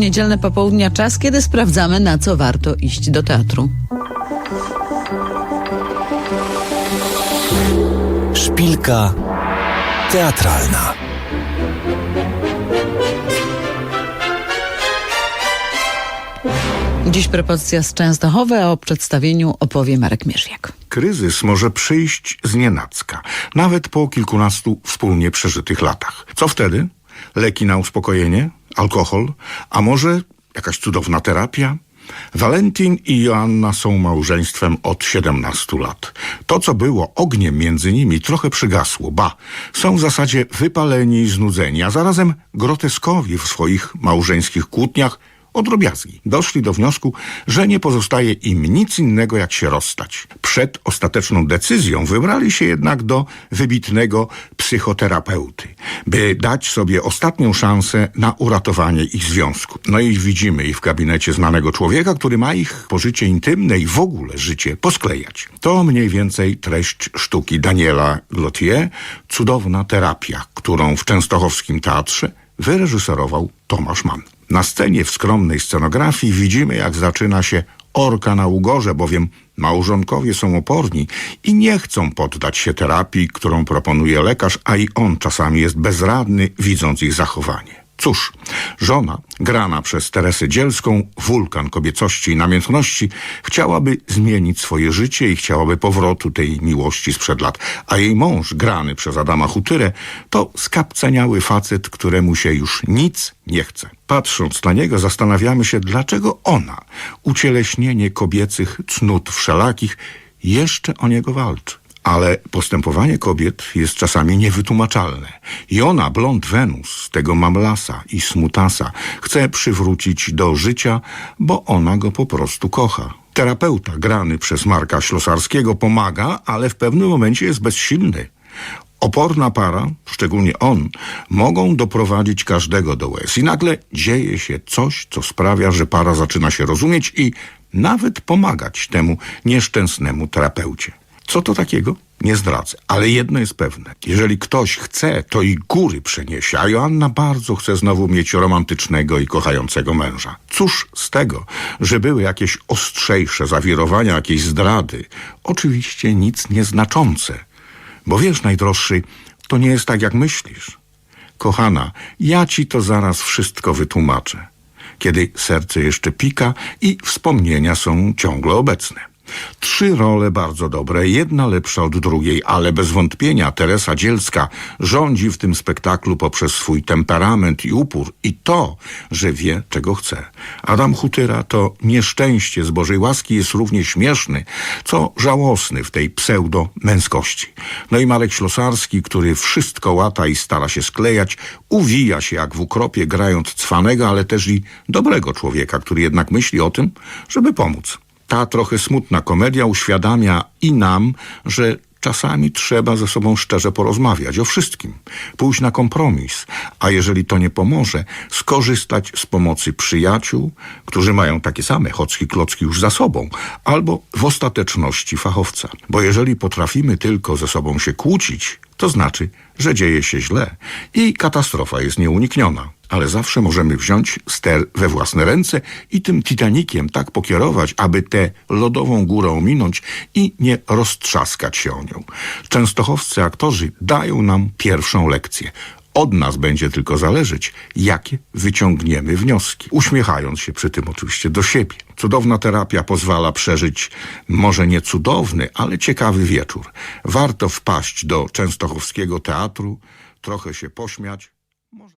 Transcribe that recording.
niedzielne popołudnia czas, kiedy sprawdzamy, na co warto iść do teatru. Szpilka teatralna. Dziś propozycja z Częstochowy, a o przedstawieniu opowie Marek Mierzwiak. Kryzys może przyjść z nienacka, nawet po kilkunastu wspólnie przeżytych latach. Co wtedy? Leki na uspokojenie? Alkohol? A może jakaś cudowna terapia? Walentin i Joanna są małżeństwem od 17 lat. To, co było ogniem między nimi, trochę przygasło. Ba, są w zasadzie wypaleni i znudzeni, a zarazem groteskowi w swoich małżeńskich kłótniach o drobiazgi. Doszli do wniosku, że nie pozostaje im nic innego jak się rozstać. Przed ostateczną decyzją wybrali się jednak do wybitnego psychoterapeuty, by dać sobie ostatnią szansę na uratowanie ich związku. No i widzimy ich w gabinecie znanego człowieka, który ma ich pożycie intymne i w ogóle życie posklejać. To mniej więcej treść sztuki Daniela Glotier, cudowna terapia, którą w Częstochowskim Teatrze wyreżyserował Tomasz Mann. Na scenie w skromnej scenografii widzimy, jak zaczyna się orka na ugorze, bowiem małżonkowie są oporni i nie chcą poddać się terapii, którą proponuje lekarz, a i on czasami jest bezradny, widząc ich zachowanie. Cóż, żona, grana przez Teresę Dzielską, wulkan kobiecości i namiętności, chciałaby zmienić swoje życie i chciałaby powrotu tej miłości sprzed lat, a jej mąż, grany przez Adama Hutyrę, to skapceniały facet, któremu się już nic nie chce. Patrząc na niego, zastanawiamy się, dlaczego ona, ucieleśnienie kobiecych cnót wszelakich, jeszcze o niego walczy. Ale postępowanie kobiet jest czasami niewytłumaczalne. I ona, blond Wenus, tego mamlasa i smutasa, chce przywrócić do życia, bo ona go po prostu kocha. Terapeuta grany przez Marka Ślosarskiego pomaga, ale w pewnym momencie jest bezsilny. Oporna para, szczególnie on, mogą doprowadzić każdego do łez. I nagle dzieje się coś, co sprawia, że para zaczyna się rozumieć i nawet pomagać temu nieszczęsnemu terapeucie. Co to takiego? Nie zdradzę, ale jedno jest pewne. Jeżeli ktoś chce, to i góry przeniesie, a Joanna bardzo chce znowu mieć romantycznego i kochającego męża. Cóż z tego, że były jakieś ostrzejsze zawirowania, jakieś zdrady? Oczywiście nic nieznaczące. Bo wiesz, najdroższy, to nie jest tak, jak myślisz. Kochana, ja ci to zaraz wszystko wytłumaczę. Kiedy serce jeszcze pika i wspomnienia są ciągle obecne. Trzy role bardzo dobre, jedna lepsza od drugiej, ale bez wątpienia Teresa Dzielska rządzi w tym spektaklu poprzez swój temperament i upór i to, że wie, czego chce. Adam Hutyra to nieszczęście z Bożej łaski jest równie śmieszny, co żałosny w tej pseudo-męskości. No i Marek Ślosarski, który wszystko łata i stara się sklejać, uwija się jak w ukropie, grając cwanego, ale też i dobrego człowieka, który jednak myśli o tym, żeby pomóc. Ta trochę smutna komedia uświadamia i nam, że czasami trzeba ze sobą szczerze porozmawiać o wszystkim, pójść na kompromis, a jeżeli to nie pomoże, skorzystać z pomocy przyjaciół, którzy mają takie same chocki klocki już za sobą, albo w ostateczności fachowca. Bo jeżeli potrafimy tylko ze sobą się kłócić, to znaczy, że dzieje się źle i katastrofa jest nieunikniona. Ale zawsze możemy wziąć ster we własne ręce i tym Titanikiem tak pokierować, aby tę lodową górę ominąć i nie roztrzaskać się o nią. Częstochowscy aktorzy dają nam pierwszą lekcję. Od nas będzie tylko zależeć, jakie wyciągniemy wnioski. Uśmiechając się przy tym oczywiście do siebie. Cudowna terapia pozwala przeżyć może nie cudowny, ale ciekawy wieczór. Warto wpaść do Częstochowskiego Teatru, trochę się pośmiać.